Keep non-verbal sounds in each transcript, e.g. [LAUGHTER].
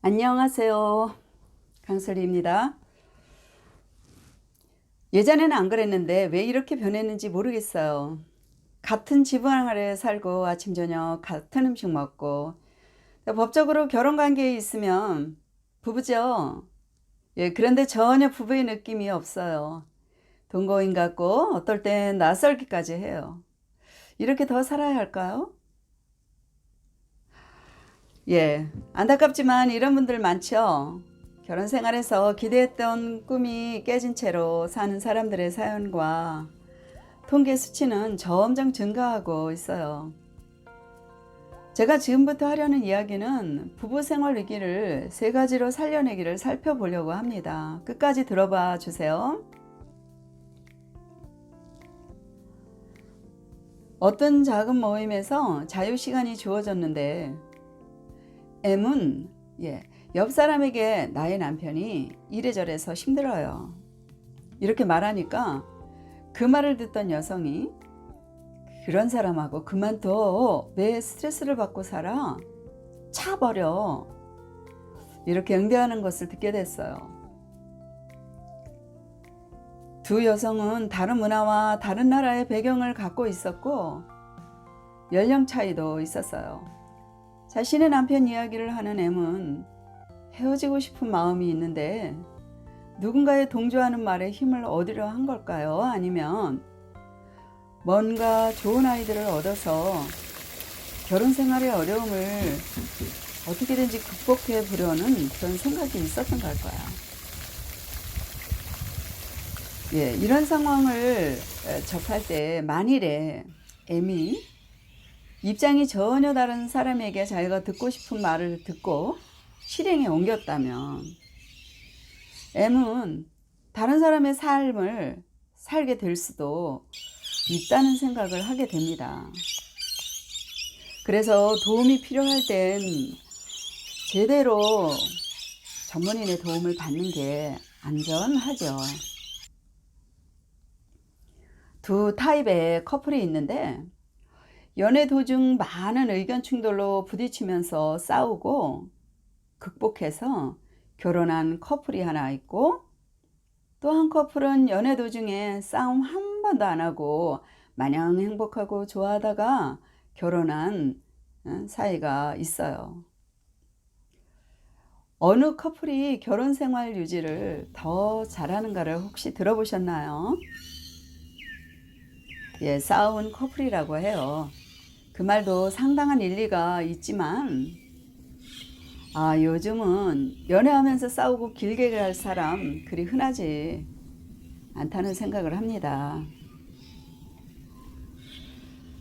안녕하세요. 강설리입니다. 예전에는 안 그랬는데 왜 이렇게 변했는지 모르겠어요. 같은 지붕 아래 살고 아침 저녁 같은 음식 먹고 법적으로 결혼 관계에 있으면 부부죠. 예, 그런데 전혀 부부의 느낌이 없어요. 동거인 같고 어떨 땐 낯설기까지 해요. 이렇게 더 살아야 할까요? 예, 안타깝지만 이런 분들 많죠. 결혼 생활에서 기대했던 꿈이 깨진 채로 사는 사람들의 사연과 통계 수치는 점점 증가하고 있어요. 제가 지금부터 하려는 이야기는 부부 생활 위기를 세 가지로 살려내기를 살펴보려고 합니다. 끝까지 들어봐 주세요. 어떤 작은 모임에서 자유 시간이 주어졌는데 M은 예, 옆 사람에게 나의 남편이 이래저래서 힘들어요. 이렇게 말하니까 그 말을 듣던 여성이 그런 사람하고 그만둬. 왜 스트레스를 받고 살아? 차 버려. 이렇게 응대하는 것을 듣게 됐어요. 두 여성은 다른 문화와 다른 나라의 배경을 갖고 있었고 연령 차이도 있었어요. 자신의 남편 이야기를 하는 M은 헤어지고 싶은 마음이 있는데 누군가의 동조하는 말에 힘을 얻으려 한 걸까요? 아니면 뭔가 좋은 아이들을 얻어서 결혼 생활의 어려움을 어떻게든지 극복해 보려는 그런 생각이 있었던 걸까요? 예, 이런 상황을 접할 때 만일에 M이 입장이 전혀 다른 사람에게 자기가 듣고 싶은 말을 듣고 실행에 옮겼다면 M은 다른 사람의 삶을 살게 될 수도 있다는 생각을 하게 됩니다. 그래서 도움이 필요할 땐 제대로 전문인의 도움을 받는 게 안전하죠. 두 타입의 커플이 있는데 연애 도중 많은 의견 충돌로 부딪히면서 싸우고 극복해서 결혼한 커플이 하나 있고 또 한 커플은 연애 도중에 싸움 한 번도 안 하고 마냥 행복하고 좋아하다가 결혼한 어, 사이가 있어요. 어느 커플이 결혼 생활 유지를 더 잘하는가를 혹시 들어보셨나요? 예, 싸운 커플이라고 해요. 그 말도 상당한 일리가 있지만, 아, 요즘은 연애하면서 싸우고 길게 갈 사람 그리 흔하지 않다는 생각을 합니다.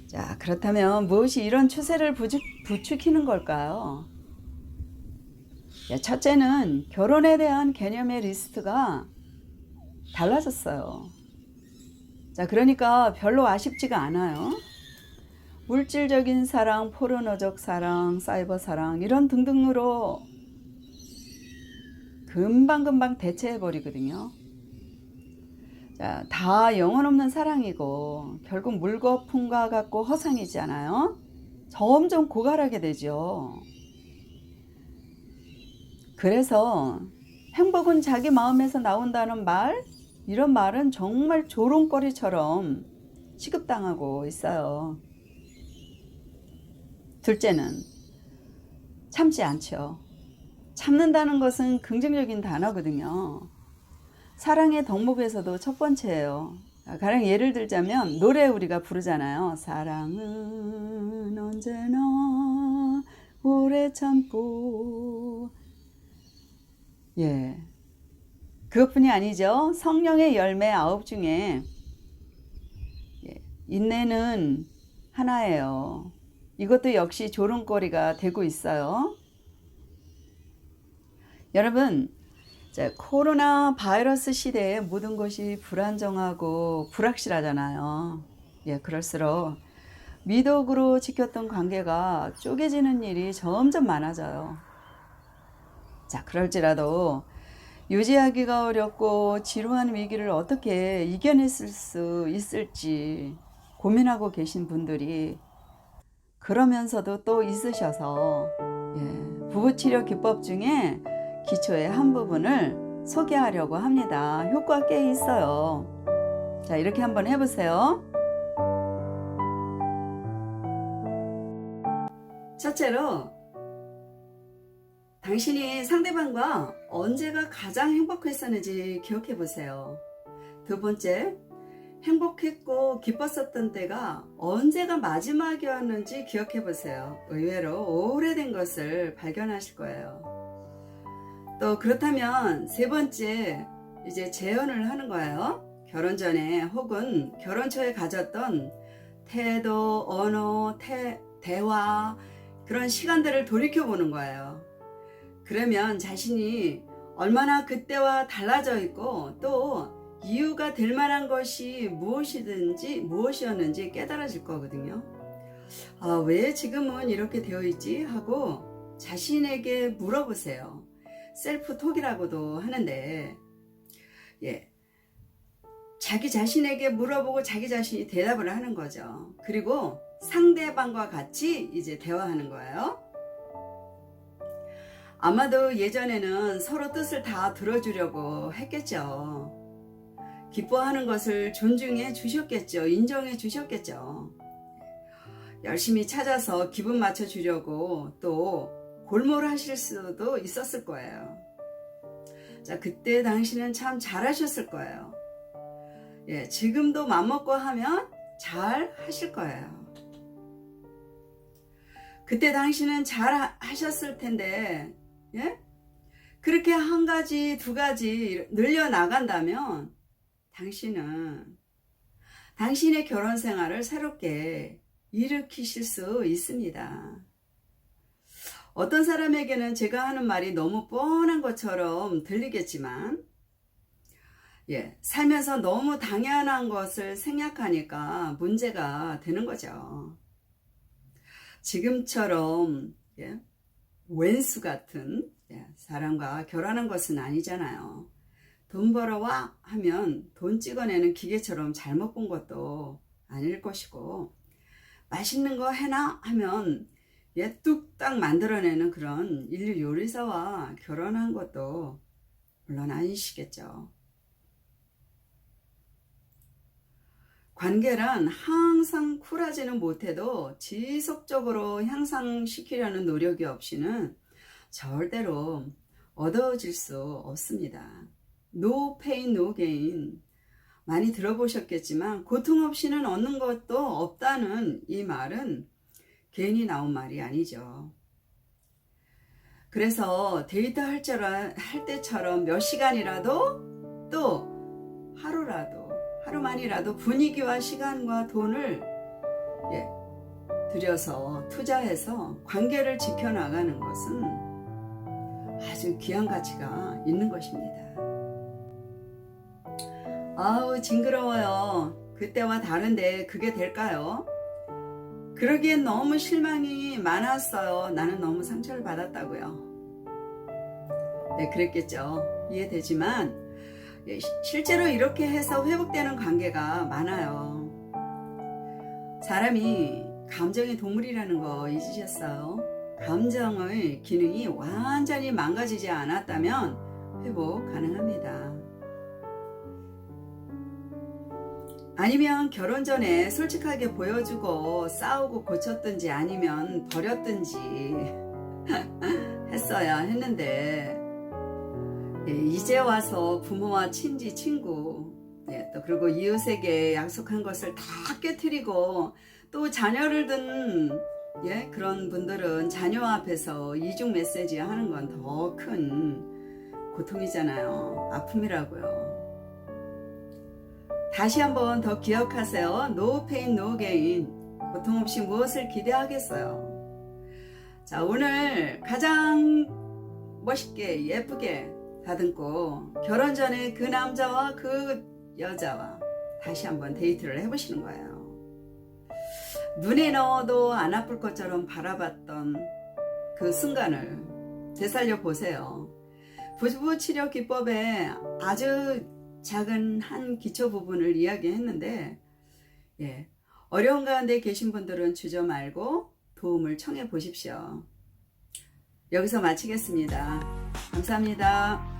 자, 그렇다면 무엇이 이런 추세를 부추, 부추기는 걸까요? 야, 첫째는 결혼에 대한 개념의 리스트가 달라졌어요. 자, 그러니까 별로 아쉽지가 않아요. 물질적인 사랑, 포르노적 사랑, 사이버 사랑, 이런 등등으로 금방금방 대체해 버리거든요. 자, 다 영혼 없는 사랑이고, 결국 물거품과 같고 허상이잖아요. 점점 고갈하게 되죠. 그래서 행복은 자기 마음에서 나온다는 말, 이런 말은 정말 조롱거리처럼 취급당하고 있어요. 둘째는 참지 않죠. 참는다는 것은 긍정적인 단어거든요. 사랑의 덕목에서도 첫 번째예요. 가령 예를 들자면 노래 우리가 부르잖아요. 사랑은 언제나 오래 참고 예. 그것뿐이 아니죠. 성령의 열매 아홉 중에 예, 인내는 하나예요. 이것도 역시 조롱거리가 되고 있어요. 여러분, 코로나 바이러스 시대에 모든 것이 불안정하고 불확실하잖아요. 예, 그럴수록 미덕으로 지켰던 관계가 쪼개지는 일이 점점 많아져요. 자, 그럴지라도 유지하기가 어렵고 지루한 위기를 어떻게 이겨냈을 수 있을지 고민하고 계신 분들이 그러면서도 또 있으셔서 예, 부부치료 기법 중에 기초의 한 부분을 소개하려고 합니다. 효과 꽤 있어요. 자, 이렇게 한번 해보세요. 첫째로, 당신이 상대방과 언제가 가장 행복했었는지 기억해 보세요. 두 번째, 행복했고 기뻤었던 때가 언제가 마지막이었는지 기억해 보세요. 의외로 오래된 것을 발견하실 거예요. 또 그렇다면 세 번째, 이제 재연을 하는 거예요. 결혼 전에 혹은 결혼 초에 가졌던 태도, 언어, 태, 대화, 그런 시간들을 돌이켜 보는 거예요. 그러면 자신이 얼마나 그때와 달라져 있고 또 이유가 될 만한 것이 무엇이든지 무엇이었는지 깨달아질 거거든요. 아, 왜 지금은 이렇게 되어 있지? 하고 자신에게 물어보세요. 셀프 톡이라고도 하는데, 예. 자기 자신에게 물어보고 자기 자신이 대답을 하는 거죠. 그리고 상대방과 같이 이제 대화하는 거예요. 아마도 예전에는 서로 뜻을 다 들어주려고 했겠죠. 기뻐하는 것을 존중해 주셨겠죠. 인정해 주셨겠죠. 열심히 찾아서 기분 맞춰 주려고 또 골몰하실 수도 있었을 거예요. 자, 그때 당신은 참 잘하셨을 거예요. 예, 지금도 맘먹고 하면 잘 하실 거예요. 그때 당신은 잘 하셨을 텐데, 예? 그렇게 한 가지, 두 가지 늘려 나간다면, 당신은 당신의 결혼 생활을 새롭게 일으키실 수 있습니다. 어떤 사람에게는 제가 하는 말이 너무 뻔한 것처럼 들리겠지만, 예, 살면서 너무 당연한 것을 생각하니까 문제가 되는 거죠. 지금처럼, 예, 왼수 같은 예, 사람과 결혼한 것은 아니잖아요. 돈 벌어와 하면 돈 찍어내는 기계처럼 잘못 본 것도 아닐 것이고, 맛있는 거 해나 하면 예, 뚝딱 만들어내는 그런 인류 요리사와 결혼한 것도 물론 아니시겠죠. 관계란 항상 쿨하지는 못해도 지속적으로 향상시키려는 노력이 없이는 절대로 얻어질 수 없습니다. No pain, no gain. 많이 들어보셨겠지만 고통 없이는 얻는 것도 없다는 이 말은 괜히 나온 말이 아니죠. 그래서 데이트 할, 할 때처럼 몇 시간이라도 또 하루라도 하루만이라도 분위기와 시간과 돈을 예, 들여서 투자해서 관계를 지켜나가는 것은 아주 귀한 가치가 있는 것입니다. 아우 징그러워요. 그때와 다른데 그게 될까요? 그러기엔 너무 실망이 많았어요. 나는 너무 상처를 받았다고요. 네, 그랬겠죠. 이해되지만 예, 실제로 이렇게 해서 회복되는 관계가 많아요. 사람이 감정의 동물이라는 거 잊으셨어요? 감정의 기능이 완전히 망가지지 않았다면 회복 가능합니다. 아니면 결혼 전에 솔직하게 보여주고 싸우고 고쳤든지 아니면 버렸든지 [LAUGHS] 했어야 했는데 예, 이제 와서 부모와 친지 친구 예, 또 그리고 이웃에게 약속한 것을 다 깨뜨리고 또 자녀를 둔 예, 그런 분들은 자녀 앞에서 이중 메시지 하는 건 더 큰 고통이잖아요. 아픔이라고요. 다시 한번 더 기억하세요. No pain, no gain. 고통 없이 무엇을 기대하겠어요. 자, 오늘 가장 멋있게, 예쁘게 다듬고 결혼 전에 그 남자와 그 여자와 다시 한번 데이트를 해보시는 거예요. 눈에 넣어도 안 아플 것처럼 바라봤던 그 순간을 되살려 보세요. 부부 치료 기법에 아주 작은 한 기초 부분을 이야기했는데, 예, 어려운 가운데 계신 분들은 주저 말고 도움을 청해 보십시오. 여기서 마치겠습니다. 감사합니다.